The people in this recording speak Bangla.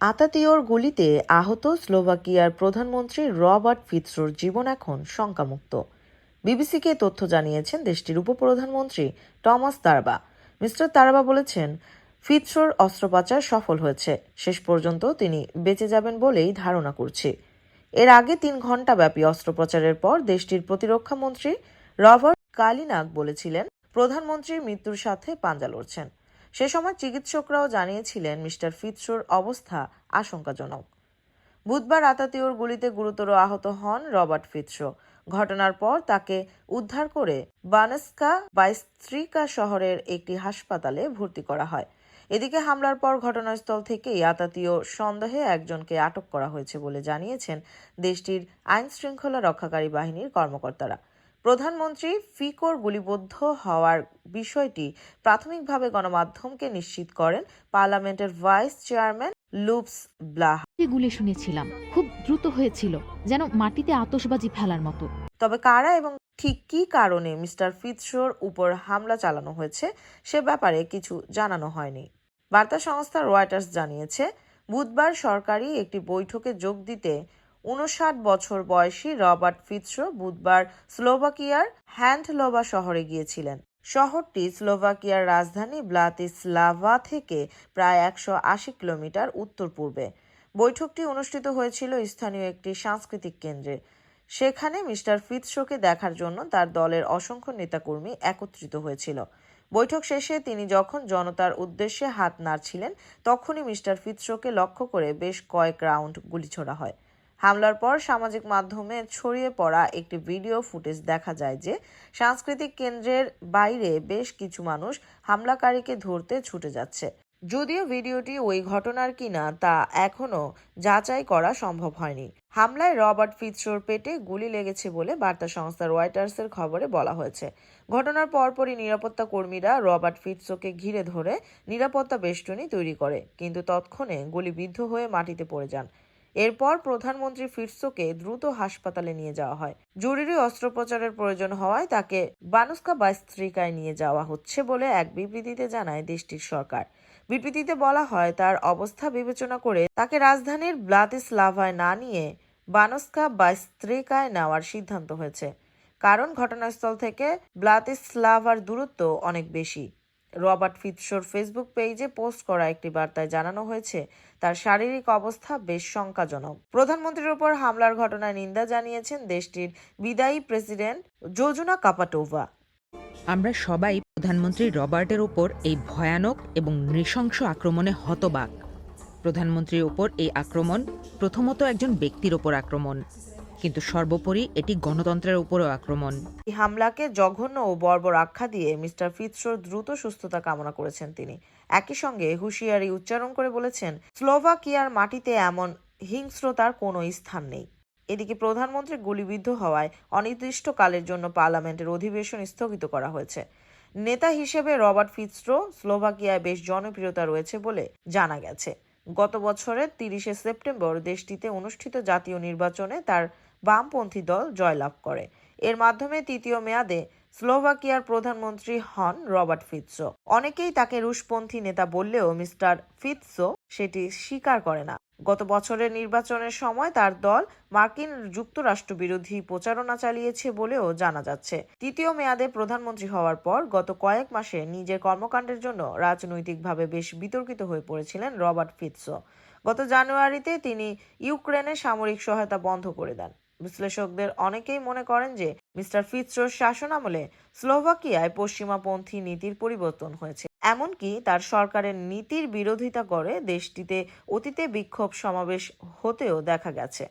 আতাতিওর গুলিতে আহত স্লোভাকিয়ার প্রধানমন্ত্রী রবার্ট ফিৎসোর জীবন এখন শঙ্কামুক্ত। বিবিসিকে তথ্য জানিয়েছেন দেশটির উপপ্রধানমন্ত্রী টমাস তারবা। মিস্টার তারবা বলেছেন ফিৎসোর অস্ত্রোপচার সফল হয়েছে, শেষ পর্যন্ত তিনি বেঁচে যাবেন বলেই ধারণা করছি। এর আগে তিন ঘণ্টা ব্যাপী অস্ত্রোপচারের পর দেশটির প্রতিরক্ষা মন্ত্রী রবার্ট কালিনাক বলেছিলেন, প্রধানমন্ত্রীর মৃত্যুর সাথে পাঞ্জা লড়ছেন। সে সময় চিকিৎসকরাও জানিয়েছিলেন মিস্টার ফিৎসোর অবস্থা আশঙ্কাজনক। বুধবার আতাতিওর গুলিতে গুরুতর আহত হন রবার্ট ফিৎসো। ঘটনার পর তাকে উদ্ধার করে বানেস্কা বাইস্ত্রিকা শহরের একটি হাসপাতালে ভর্তি করা হয়। এদিকে হামলার পর ঘটনাস্থল থেকেই আতাতীয় সন্দেহে একজনকে আটক করা হয়েছে বলে জানিয়েছেন দেশটির আইন শৃঙ্খলা রক্ষাকারী বাহিনীর কর্মকর্তারা। প্রধানমন্ত্রী ফিকোর গুলিবদ্ধ হওয়ার বিষয়টি প্রাথমিকভাবে গণমাধ্যমকে নিশ্চিত করেন পার্লামেন্টের ভাইস চেয়ারম্যান লুপস ব্লাহ। গুলি শুনেছিলাম খুব দ্রুত হয়েছিল যেন মাটিতে আতশবাজি ফেলার মতো। তবে কারা এবং ঠিক কী কারণে মিস্টার ফিৎসোর উপর হামলা চালানো হয়েছে সে ব্যাপারে কিছু জানানো হয়নি। বার্তা সংস্থা রয়টার্স জানিয়েছে বুধবার সরকারি একটি বৈঠকে যোগ দিতে উনষাট বছর বয়সী রবার্ট ফিৎসো বুধবার স্লোভাকিয়ার হ্যান্ডলোভা শহরে গিয়েছিলেন। শহরটি স্লোভাকিয়ার রাজধানী ব্লাতিস্লাভা থেকে প্রায় একশো আশি কিলোমিটার উত্তর পূর্বে। বৈঠকটি অনুষ্ঠিত হয়েছিল স্থানীয় একটি সাংস্কৃতিক কেন্দ্রে। সেখানে মিস্টার ফিৎসোকে দেখার জন্য তার দলের অসংখ্য নেতাকর্মী একত্রিত হয়েছিল। বৈঠক শেষে তিনি যখন জনতার উদ্দেশ্যে হাত নাড়ছিলেন, তখনই মিস্টার ফিৎসোকে লক্ষ্য করে বেশ কয়েক রাউন্ড গুলি ছোড়া হয়। হামলার পর সামাজিক মাধ্যমে ছড়িয়ে পড়া একটি ভিডিও ফুটেজ দেখা যায় যে সাংস্কৃতিক কেন্দ্রের বাইরে বেশ কিছু মানুষ হামলাকারীকে ধরতে ছুটে যাচ্ছে। যদিও ভিডিওটি ওই ঘটনার কিনা তা এখনও যাচাই করা সম্ভব হয়নি। হামলায় রবার্ট ফিৎসোর পেটে গুলি লেগেছে বলে বার্তা সংস্থা রয়টার্সের খবরে বলা হয়েছে। ঘটনার পরপরই নিরাপত্তা কর্মীরা রবার্ট ফিৎসোকে ঘিরে ধরে নিরাপত্তা বেষ্টনী তৈরি করে, কিন্তু তৎক্ষণে গুলিবিদ্ধ হয়ে মাটিতে পড়ে যান। এরপর প্রধানমন্ত্রী ফিরসোকে দ্রুত হাসপাতালে নিয়ে যাওয়া হয়। জরুরি অস্ত্রোপচারের প্রয়োজন হওয়ায় তাকে বানুস্কা বাইস্ত্রিকায় নিয়ে যাওয়া হচ্ছে বলে এক বিবৃতিতে জানায় দেশটির সরকার। বিবৃতিতে বলা হয়, তার অবস্থা বিবেচনা করে তাকে রাজধানীর ব্লাতিস্লাভায় না নিয়ে বানস্কা বাইস্ত্রিকায় নেওয়ার সিদ্ধান্ত হয়েছে। কারণ ঘটনাস্থল থেকে ব্লাতিস্লাভার দূরত্ব অনেক বেশি। রবার্ট ফিৎসোর ফেসবুক পেজে পোস্ট করা একটি বার্তায় জানানো হয়েছে, তার শারীরিক অবস্থা বেশ শঙ্কাজনক। প্রধানমন্ত্রীর উপর হামলার ঘটনায় নিন্দা জানিয়েছেন দেশটির বিদায়ী প্রেসিডেন্ট যোজনা কাপাটোভা। আমরা সবাই প্রধানমন্ত্রী রবার্টের ওপর এই ভয়ানক এবং নৃশংস আক্রমণে হতবাক। প্রধানমন্ত্রীর ওপর এই আক্রমণ প্রথমত একজন ব্যক্তির ওপর আক্রমণ। কিন্তু সর্বোপরি এটি গণতন্ত্রের উপরও আক্রমণ। এই হামলাকে জঘন্য ও বর্বর আখ্যা দিয়ে মিস্টার ফিৎসোর দ্রুত সুস্থতা কামনা করেছেন তিনি। একই সঙ্গে হুঁশিয়ারি উচ্চারণ করে বলেছেন, স্লোভাকিয়ার মাটিতে এমন হিংস্রতার কোনো স্থান নেই। এদিকে প্রধানমন্ত্রী গুলিবিদ্ধ হওয়ায় অনির্দিষ্টকালের জন্য পার্লামেন্টের অধিবেশন স্থগিত করা হয়েছে। নেতা হিসেবে রবার্ট ফিৎস্রো স্লোভাকিয়ায় বেশ জনপ্রিয়তা রয়েছে বলে জানা গেছে। গত বছরের তিরিশে সেপ্টেম্বর দেশটিতে অনুষ্ঠিত জাতীয় নির্বাচনে তার বামপন্থী দল জয়লাভ করে। এর মাধ্যমে তৃতীয় মেয়াদে স্লোভাকিয়ার প্রধানমন্ত্রী হন রবার্ট ফিৎসো। অনেকেই তাকে রুশপন্থী নেতা বললেও মিস্টার ফিৎসো সেটি স্বীকার করে না। গত বছরের নির্বাচনের সময় তার দল মার্কিন যুক্তরাষ্ট্র বিরোধী প্রচারণা চালিয়েছে বলেও জানা যাচ্ছে। তৃতীয় মেয়াদে প্রধানমন্ত্রী হওয়ার পর গত কয়েক মাসে নিজের কর্মকাণ্ডের জন্য রাজনৈতিকভাবে বেশ বিতর্কিত হয়ে পড়েছিলেন রবার্ট ফিৎসো। গত জানুয়ারিতে তিনি ইউক্রেনে সামরিক সহায়তা বন্ধ করে দেন। বিশ্লেষকদের অনেকেই মনে করেন যে মিস্টার ফিৎসোর শাসন আমলে স্লোভাকিয়ায় পশ্চিমাপন্থী নীতির পরিবর্তন হয়েছে। এমনকি তার সরকারের নীতির বিরোধিতা করে দেশটিতে অতীতে বিক্ষোভ সমাবেশ হতেও দেখা গেছে।